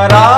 করা